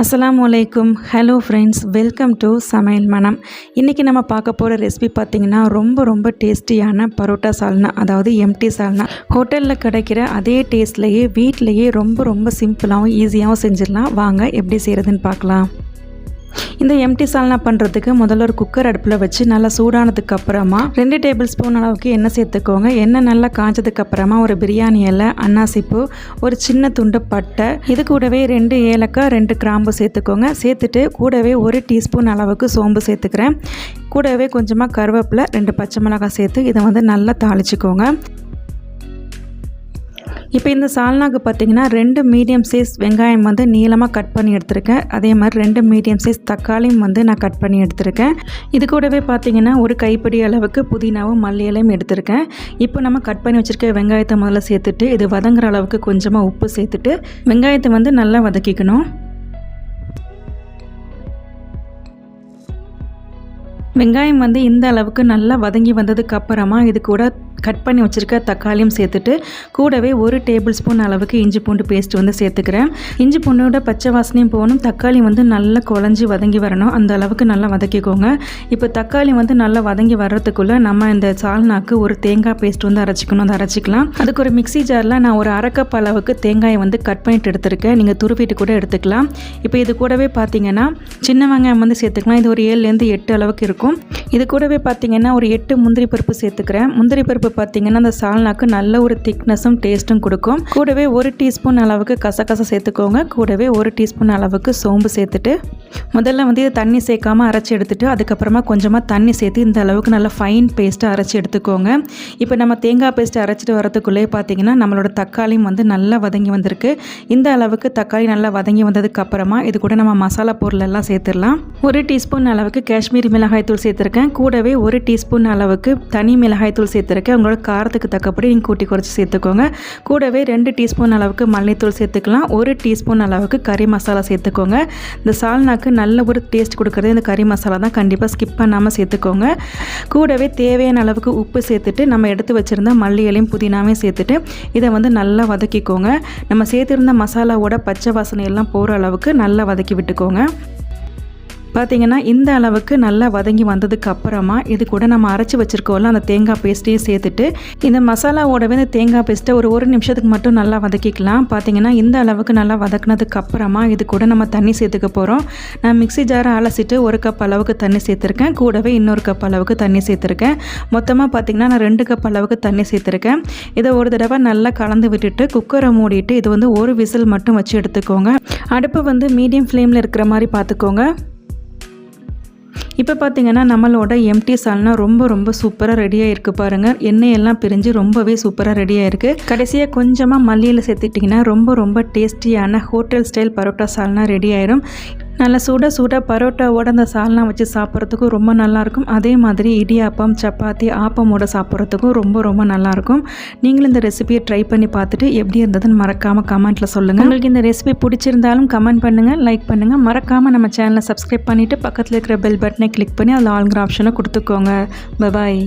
அஸ்ஸலாமு hello friends welcome to சமையல் மனம். இன்றைக்கி நம்ம பார்க்க போகிற ரெசிபி பார்த்திங்கன்னா ரொம்ப ரொம்ப டேஸ்டியான பரோட்டா சால்னா அதாவது எம்டி சால்னா. ஹோட்டலில் கிடைக்கிற அதே டேஸ்ட்லேயே வீட்டிலையே ரொம்ப ரொம்ப சிம்பிளாகவும் ஈஸியாகவும் செஞ்சிடலாம். வாங்க எப்படி செய்கிறதுன்னு பார்க்கலாம். இந்த எம்டி சால்னா பண்ணுறதுக்கு முதல்ல ஒரு குக்கர் அடுப்பில் வச்சு நல்லா சூடானதுக்கு அப்புறமா ரெண்டு டேபிள் ஸ்பூன் அளவுக்கு எண்ணெய் சேர்த்துக்கோங்க. எண்ணெய் நல்லா காஞ்சதுக்கு அப்புறமா ஒரு பிரியாணி இலை அன்னாசிப்பூ ஒரு சின்ன துண்டு பட்டை இது கூடவே ரெண்டு ஏலக்காய் ரெண்டு கிராம்பு சேர்த்துக்கோங்க. சேர்த்துட்டு கூடவே ஒரு டீஸ்பூன் அளவுக்கு சோம்பு சேர்த்துக்கிறேன். கூடவே கொஞ்சமாக கருவேப்பிலை ரெண்டு பச்சை மிளகாய் சேர்த்து இதை வந்து நல்லா தாளிச்சிக்கோங்க. இப்போ இந்த சால்னாக்கு பார்த்தீங்கன்னா ரெண்டு மீடியம் சைஸ் வெங்காயம் வந்து நீளமாக கட் பண்ணி எடுத்திருக்கேன். அதே மாதிரி ரெண்டு மீடியம் சைஸ் தக்காளியும் வந்து நான் கட் பண்ணி எடுத்திருக்கேன். இது கூடவே பார்த்தீங்கன்னா ஒரு கைப்பிடி அளவுக்கு புதினாவும் மல்லி இலையும் எடுத்திருக்கேன். இப்போ நம்ம கட் பண்ணி வச்சுருக்க வெங்காயத்தை முதல்ல சேர்த்துட்டு இது வதங்குற அளவுக்கு கொஞ்சமாக உப்பு சேர்த்துட்டு வெங்காயத்தை வந்து நல்லா வதக்கிக்கணும். வெங்காயம் வந்து இந்த அளவுக்கு நல்லா வதங்கி வந்ததுக்கு அப்புறமா இது கூட கட் பண்ணி வச்சுருக்க தக்காளியும் சேர்த்துட்டு கூடவே ஒரு டேபிள் ஸ்பூன் அளவுக்கு இஞ்சி பூண்டு பேஸ்ட் வந்து சேர்த்துக்கிறேன். இஞ்சி பூண்டோட பச்சை வாசனையும் போகணும். தக்காளி வந்து நல்லா குழஞ்சி வதங்கி வரணும். அந்த அளவுக்கு நல்லா வதக்கிக்கோங்க. இப்போ தக்காளி வந்து நல்லா வதங்கி வர்றதுக்குள்ளே நம்ம இந்த சால்னாக்கு ஒரு தேங்காய் பேஸ்ட் வந்து அரைச்சிக்கணும். அதை அரைச்சிக்கலாம். அதுக்கு ஒரு மிக்சி ஜாரில் நான் ஒரு அரைக்கப் அளவுக்கு தேங்காயை வந்து கட் பண்ணிட்டு எடுத்திருக்கேன். நீங்கள் துருவிட்டு கூட எடுத்துக்கலாம். இப்போ இது கூடவே பார்த்தீங்கன்னா சின்ன வெங்காயம் வந்து சேர்த்துக்கலாம். இது ஒரு ஏழுலேருந்து எட்டு அளவுக்கு இருக்கும். இது கூடவே பார்த்திங்கன்னா ஒரு எட்டு முந்திரி பருப்பு சேர்த்துக்கிறேன். முந்திரி பருப்பு பார்த்திங்கன்னா பார்த்தீங்கன்னா அந்த சால்னாக்கு நல்ல ஒரு திக்னஸும் டேஸ்ட்டும் கொடுக்கும். கூடவே ஒரு டீஸ்பூன் அளவுக்கு கசகசை சேர்த்துக்கோங்க. கூடவே ஒரு டீஸ்பூன் அளவுக்கு சோம்பு சேர்த்துட்டு முதல்ல வந்து இது தண்ணி சேர்க்காமல் அரைச்சி எடுத்துட்டு அதுக்கப்புறமா கொஞ்சமாக தண்ணி சேர்த்து இந்த அளவுக்கு நல்லா ஃபைன் பேஸ்ட்டாக அரைச்சி எடுத்துக்கோங்க. இப்போ நம்ம தேங்காய் பேஸ்ட்டு அரைச்சிட்டு வரதுக்குள்ளே பார்த்தீங்கன்னா நம்மளோட தக்காளியும் வந்து நல்லா வதங்கி வந்திருக்கு. இந்த அளவுக்கு தக்காளி நல்லா வதங்கி வந்ததுக்கு அப்புறமா இது கூட நம்ம மசாலா பொருள் எல்லாம் சேர்த்துடலாம். ஒரு டீஸ்பூன் அளவுக்கு காஷ்மீரி மிளகாய் தூள் சேர்த்துருக்கேன். கூடவே ஒரு டீஸ்பூன் அளவுக்கு தனி மிளகாய் தூள் சேர்த்துருக்கேன். உங்களோட காரத்துக்கு தக்கப்படி நீங்கள் கூட்டி குறைச்சி சேர்த்துக்கோங்க. கூடவே ரெண்டு டீஸ்பூன் அளவுக்கு மல்லித்தூள் சேர்த்துக்கலாம். ஒரு டீஸ்பூன் அளவுக்கு கறி மசாலா சேர்த்துக்கோங்க. இந்த சால்னாக்கு நல்ல ஒரு டேஸ்ட் கொடுக்குறது இந்த கறி மசாலா தான். கண்டிப்பாக ஸ்கிப் பண்ணாமல் சேர்த்துக்கோங்க. கூடவே தேவையான அளவுக்கு உப்பு சேர்த்துட்டு நம்ம எடுத்து வச்சுருந்த மல்லி இலையும் புதினாவையும் சேர்த்துட்டு இதை வந்து நல்லா வதக்கிக்கோங்க. நம்ம சேர்த்துருந்த மசாலாவோட பச்சை வாசனை எல்லாம் போகிற அளவுக்கு நல்லா வதக்கி விட்டுக்கோங்க. பார்த்திங்கன்னா இந்த அளவுக்கு நல்லா வதங்கி வந்ததுக்கு அப்புறமா இது கூட நம்ம அரைச்சி வச்சுருக்கோம்ல அந்த தேங்காய் பேஸ்ட்டையும் சேர்த்துட்டு இந்த மசாலாவோடவே இந்த தேங்காய் பேஸ்ட்டை ஒரு ஒரு நிமிஷத்துக்கு மட்டும் நல்லா வதக்கிக்கலாம். பார்த்திங்கன்னா இந்த அளவுக்கு நல்லா வதக்குனதுக்கு அப்புறமா இது கூட நம்ம தண்ணி சேர்த்துக்க போகிறோம் நான் மிக்சி ஜாரை அலசிட்டு ஒரு கப் அளவுக்கு தண்ணி சேர்த்துருக்கேன். கூடவே இன்னொரு கப் அளவுக்கு தண்ணி சேர்த்துருக்கேன். மொத்தமாக பார்த்திங்கன்னா நான் ரெண்டு கப் அளவுக்கு தண்ணி சேர்த்துருக்கேன். இதை ஒரு தடவை நல்லா கலந்து விட்டுட்டு குக்கரை மூடிட்டு இது வந்து ஒரு விசில் மட்டும் வச்சு எடுத்துக்கோங்க. அடுப்பு வந்து மீடியம் ஃப்ளேமில் இருக்கிற மாதிரி பார்த்துக்கோங்க இப்போ பார்த்தீங்கன்னா நம்மளோட எம்டி சால்னா ரொம்ப ரொம்ப சூப்பராக ரெடியாக இருக்குது பாருங்கள் எண்ணெயெல்லாம் பிரிஞ்சு ரொம்பவே சூப்பராக ரெடியாக இருக்குது கடைசியாக கொஞ்சமாக மல்லியில் சேர்த்துட்டிங்கன்னா ரொம்ப ரொம்ப டேஸ்டியான ஹோட்டல் ஸ்டைல் பரோட்டா சால்னா ரெடி ஆயிடும் நல்லா சுட சுட பரோட்டாவோட அந்த சால்னா வச்சு சாப்பிட்றதுக்கும் ரொம்ப நல்லாயிருக்கும். அதே மாதிரி இடியாப்பம் சப்பாத்தி ஆப்பமோட சாப்பிட்றதுக்கும் ரொம்ப ரொம்ப நல்லாயிருக்கும். நீங்களும் இந்த ரெசிபியை ட்ரை பண்ணி பார்த்துட்டு எப்படி இருந்ததுன்னு மறக்காமல் கமெண்ட்டில் சொல்லுங்கள் உங்களுக்கு இந்த ரெசிபி பிடிச்சிருந்தாலும் கமெண்ட் பண்ணுங்கள் லைக் பண்ணுங்கள் மறக்காமல் நம்ம சேனலை சப்ஸ்கிரைப் பண்ணிவிட்டு பக்கத்தில் இருக்கிற பெல் பட்டனை கிளிக் பண்ணி அதில் ஆல்கிற ஆப்ஷனை கொடுத்துக்கோங்க. பாய்